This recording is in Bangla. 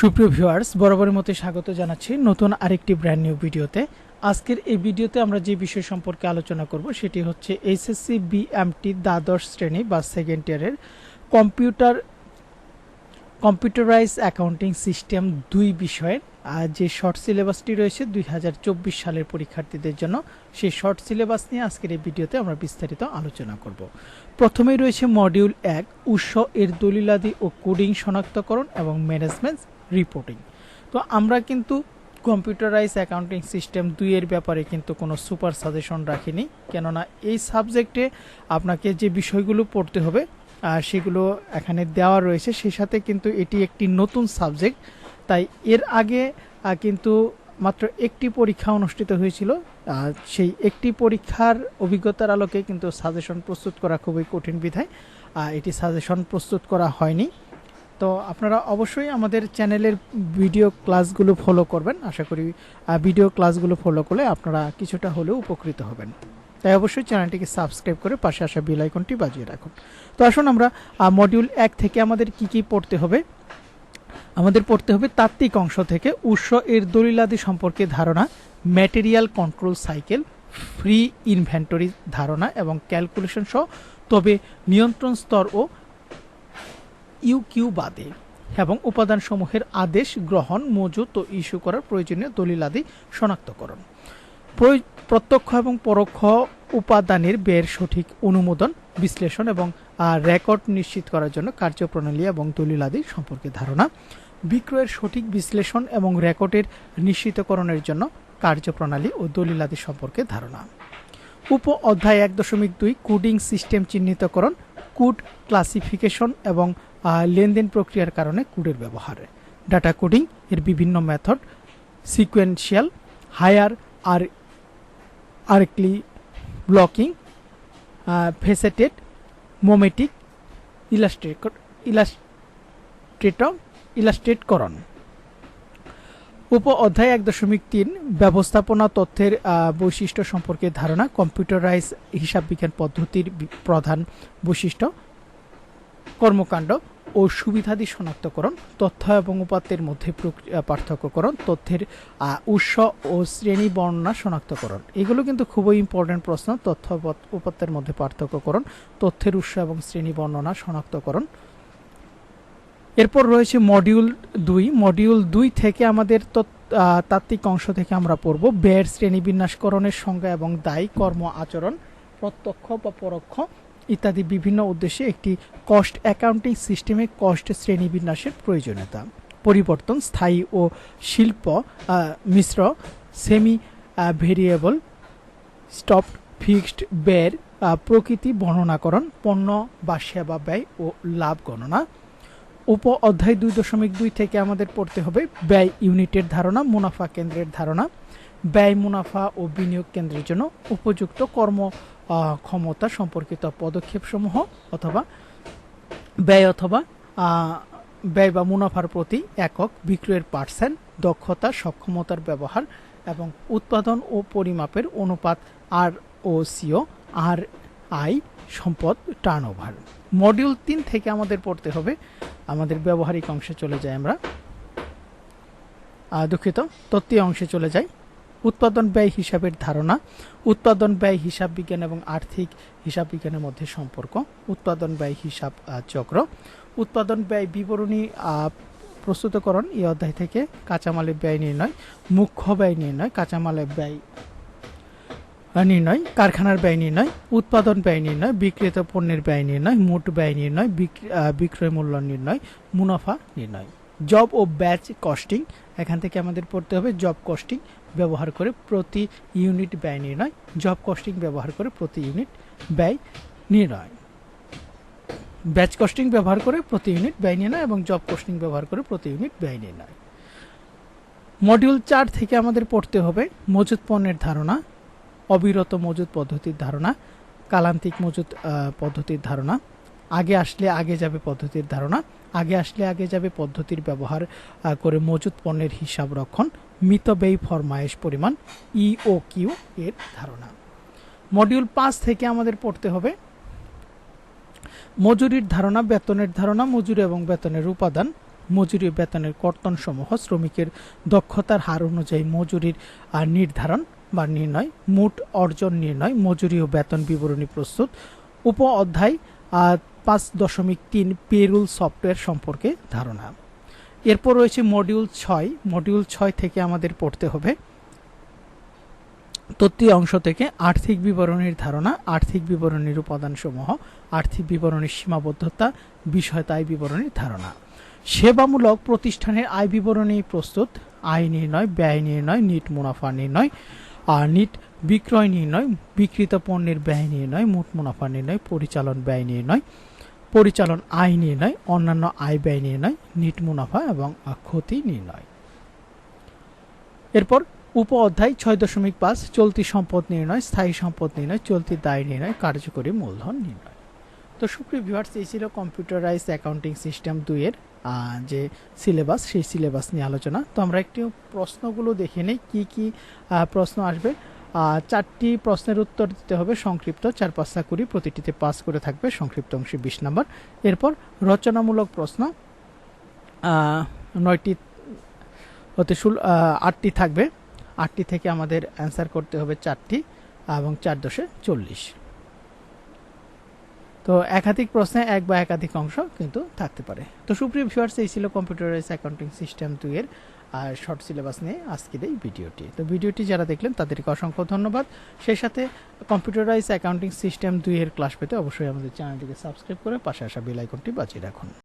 সুপ্রিয় ভিউয়ার্স, বরাবরের মতো স্বাগত জানাচ্ছি নতুন আরেকটি ব্র্যান্ড নিউ ভিডিওতে। আজকের এই ভিডিওতে আমরা যে বিষয় সম্পর্কে আলোচনা করব সেটি হচ্ছে এইচএসসি বিএমটি দ্বাদশ শ্রেণি বা সেকেন্ড ইয়ারের কম্পিউটার কম্পিউটারাইজ অ্যাকাউন্টিং সিস্টেম দুই বিষয়ের আর যে শর্ট সিলেবাসটি রয়েছে দুই হাজার চব্বিশ সালের পরীক্ষার্থীদের জন্য, সেই শর্ট সিলেবাস নিয়ে আজকের এই ভিডিওতে আমরা বিস্তারিত আলোচনা করব। প্রথমেই রয়েছে মডিউল এক, উৎস এর দলিলাদি ও কোডিং শনাক্তকরণ এবং ম্যানেজমেন্ট রিপোর্টিং তো আমরা কিন্তু কম্পিউটারাইজ অ্যাকাউন্টিং সিস্টেম দুইয়ের ব্যাপারে কিন্তু কোনো সুপার সাজেশন রাখিনি, কেননা এই সাবজেক্টে আপনাকে যে বিষয়গুলো পড়তে হবে সেগুলো এখানে দেওয়া রয়েছে, সেই সাথে কিন্তু এটি একটি নতুন সাবজেক্ট তাই এর আগে কিন্তু মাত্র একটি পরীক্ষা অনুষ্ঠিত হয়েছিল সেই একটি পরীক্ষার অভিজ্ঞতার আলোকে কিন্তু সাজেশন প্রস্তুত করা খুবই কঠিন বিধায় এটি সাজেশন প্রস্তুত করা হয়নি। তো আপনারা অবশ্যই আমাদের চ্যানেলের ভিডিও ক্লাসগুলো ফলো করবেন। আশা করি ভিডিও ক্লাসগুলো ফলো করলে আপনারা কিছুটা হলেও উপকৃত হবেন। তাই অবশ্যই চ্যানেলটিকে সাবস্ক্রাইব করে পাশে আসা বেল আইকনটি বাজিয়ে রাখুন। তো আসুন আমরা মডিউল এক থেকে আমাদের কি কি পড়তে হবে? আমাদের পড়তে হবে তাত্ত্বিক অংশ থেকে উৎস এর দলিলাদি সম্পর্কে ধারণা material control cycle free inventory ধারণা এবং ক্যালকুলেশন সহ। তবে নিয়ন্ত্রণ স্তর ও ইউকিউ বাদে এবং উপাদানসমূহের আদেশ গ্রহণ, মজুত ও ইস্যু করার প্রয়োজনীয় দলিলাদি শনাক্তকরণ। প্রত্যক্ষ এবং পরোক্ষ উপাদানের ব্যয়ের সঠিক অনুমোদন, বিশ্লেষণ এবং রেকর্ড নিশ্চিত করার জন্য কার্যপ্রণালী এবং দলিলাদি সম্পর্কে ধারণা, বিক্রয়ের সঠিক বিশ্লেষণ এবং রেকর্ডের নিশ্চিতকরণের জন্য কার্যপ্রণালী ও দলিলাদি সম্পর্কে ধারণা। উপ অধ্যায় এক দশমিক দুই, কোডিং সিস্টেম চিহ্নিতকরণ, কোড ক্লাসিফিকেশন এবং লেনদেন প্রক্রিয়ার কারণে কোডের ব্যবহার। ডাটা কোডিং এর বিভিন্ন method, sequential, hierarchical blocking faceted, mnemonic illustrate illustrator ইলাস্ট্রেটকরণ। উপ অধ্যায় এক দশমিক তিন, ব্যবস্থাপনা তথ্যের বৈশিষ্ট্য সম্পর্কে ধারণা কম্পিউটারাইজ হিসাব বিজ্ঞান পদ্ধতির প্রধান বৈশিষ্ট্য। কর্মকাণ্ড ও সুবিধাদি শনাক্তকরণ, তথ্য এবং উপাত্তের মধ্যে পার্থক্যকরণ, তথ্যের উৎস ও শ্রেণি বর্ণনা শনাক্তকরণ। এগুলো কিন্তু খুবই ইম্পর্টেন্ট প্রশ্ন, তথ্য উপাত্তের মধ্যে পার্থক্যকরণ, তথ্যের উৎস এবং শ্রেণি বর্ণনা শনাক্তকরণ। এরপর রয়েছে মডিউল দুই। মডিউল দুই থেকে আমাদের তাত্ত্বিক অংশ থেকে আমরা পড়ব। ব্যয়ের শ্রেণীবিন্যাসকরণের সংজ্ঞা এবং দায়ী কর্ম আচরণ, প্রত্যক্ষ বা পরোক্ষ। ইত্যাদি বিভিন্ন উদ্দেশ্যে একটি কস্ট অ্যাকাউন্টিং সিস্টেমে কস্ট শ্রেণীবিন্যাসের প্রয়োজনীয়তা। পরিবর্তন স্থায়ী ও শিল্প মিশ্র সেমি ভেরিয়েবল স্টপ ফিক্সড ব্যয়ের প্রকৃতি বর্ণনাকরণ, পণ্য বা সেবা ব্যয় ও লাভ গণনা। উপ অধ্যায় দুই দশমিক দুই থেকে আমাদের পড়তে হবে ব্যয় ইউনিটের ধারণা, মুনাফা কেন্দ্রের ধারণা। ব্যয়, মুনাফা ও বিনিয়োগ কেন্দ্রের জন্য উপযুক্ত কর্ম ক্ষমতা সম্পর্কিত পদক্ষেপসমূহ অথবা ব্যয় অথবা ব্যয় বা মুনাফার প্রতি একক বিক্রয়ের পার্সেন্ট দক্ষতা, সক্ষমতার ব্যবহার এবং উৎপাদন ও পরিমাপের অনুপাত R O C O R I সম্পদ টার্নওভার মডিউল তিন থেকে আমাদের পড়তে হবে। আমাদের ব্যবহারিক অংশে চলে যাই আমরা। দুঃখিত, তত্ত্বীয় অংশে চলে যাই। উৎপাদন ব্যয় হিসাবের ধারণা, উৎপাদন ব্যয় হিসাব বিজ্ঞান এবং আর্থিক হিসাব বিজ্ঞানের মধ্যে সম্পর্ক, উৎপাদন ব্যয় হিসাব চক্র, উৎপাদন ব্যয় বিবরণী প্রস্তুতকরণ, এই অধ্যায় থেকে কাঁচামালের ব্যয় নির্ণয়, মুখ্য ব্যয় নির্ণয়, কাঁচামালের ব্যয় নির্ণয়, কারখানার ব্যয় নির্ণয়, উৎপাদন ব্যয় নির্ণয়, বিক্রিত পণ্যের ব্যয় নির্ণয়, মোট ব্যয় নির্ণয় বিক্রয় মূল্য নির্ণয়, মুনাফা নির্ণয়। জব ও ব্যাচ কস্টিং, এখান থেকে আমাদের পড়তে হবে জব কস্টিং ব্যবহার করে প্রতি ইউনিট ব্যয় নির্ণয়, জব কস্টিং ব্যবহার করে প্রতি ইউনিট ব্যয় নির্ণয়। ব্যাচ কস্টিং ব্যবহার করে প্রতি ইউনিট ব্যয় নির্ণয় এবং জব কস্টিং ব্যবহার করে প্রতি ইউনিট ব্যয় নির্ণয়। মডিউল চার থেকে আমাদের পড়তে হবে মজুত পণ্যের ধারণা, অবিরত মজুত পদ্ধতির ধারণা, কালান্তিক মজুত পদ্ধতির ধারণা। আগে আসলে আগে যাবে পদ্ধতির ধারণা, আগে আসলে আগে যাবে পদ্ধতির ব্যবহার করে মজুত পণ্যের হিসাব রক্ষণ মিতব্যয়ী ফরমায়েশ পরিমাণ ইও কিউ এর ধারণা। মডিউল পাঁচ থেকে আমাদের পড়তে হবে, মজুরির ধারণা, বেতনের ধারণা, মজুরি এবং বেতনের উপাদান, মজুরি বেতনের কর্তনসমূহ, শ্রমিকের দক্ষতার হার অনুযায়ী মজুরির নির্ধারণ বা নির্ণয়, মোট অর্জন নির্ণয়, মজুরি ও বেতন বিবরণী প্রস্তুত, উপ অধ্যায় পাঁচ দশমিক তিন পেরুল সফটওয়্যার সম্পর্কে ধারণা। এরপর রয়েছে মডিউল ছয়। মডিউল ছয় থেকে আমাদের পড়তে হবে। তত্ত্বীয় অংশ থেকে আর্থিক বিবরণীর ধারণা, আর্থিক বিবরণীর উপাদানসমূহ, আর্থিক বিবরণীর সীমাবদ্ধতা বিষয়তা আয় বিবরণীর ধারণা। সেবামূলক প্রতিষ্ঠানের আয় বিবরণী প্রস্তুত, আয় নির্ণয়, ব্যয় নির্ণয়, নিট মুনাফা নির্ণয় আর নিট বিক্রয় নির্ণয়, বিক্রিত পণ্যের ব্যয় নির্ণয়, মোট মুনাফা নির্ণয়, পরিচালন ব্যয় নির্ণয় পরিচালন আয় নির্ণয় অন্যান্য আয় ব্যয় নির্ণয় নিট মুনাফা এবং ক্ষতি নির্ণয় এরপর উপ অধ্যায় ছয় দশমিক পাঁচ, চলতি সম্পদ নির্ণয় স্থায়ী সম্পদ নির্ণয় চলতি দায় নির্ণয় কার্যকরী মূলধন নির্ণয় তো সুপ্রিয় ভিউয়ার্স এই ছিল কম্পিউটারাইজ অ্যাকাউন্টিং সিস্টেম দুইয়ের যে সিলেবাস সেই সিলেবাস নিয়ে আলোচনা। তো আমরা একটু প্রশ্নগুলো দেখে নিই, কী কী প্রশ্ন আসবে। চারটি প্রশ্নের উত্তর দিতে হবে। সংক্ষিপ্ত চার পাঁচটা কুড়ি প্রতিটিতে পাস করে থাকবে সংক্ষিপ্ত অংশে বিশ নাম্বার। এরপর রচনামূলক প্রশ্ন নয়টি হতে শুল আটটি থাকবে। আটটি থেকে আমাদের অ্যান্সার করতে হবে চারটি এবং চার দশে চল্লিশ। তো একাধিক প্রশ্নে এক বা একাধিক অংশ কিন্তু থাকতে পারে। তো সুপ্রিয় ভিউয়ার্স এই ছিল কম্পিউটারাইজ অ্যাকাউন্টিং সিস্টেম টু এর আর শর্ট সিলেবাস নিয়ে আজকের এই ভিডিওটি। তো ভিডিওটি যারা দেখলেন, তাদেরকে অসংখ্য ধন্যবাদ। সেই সাথে কম্পিউটারাইজ অ্যাকাউন্টিং সিস্টেম দুইয়ের ক্লাস পেতে অবশ্যই আমাদের চ্যানেলটিকে সাবস্ক্রাইব করে পাশে আসা বেল আইকনটি বাজিয়ে রাখুন।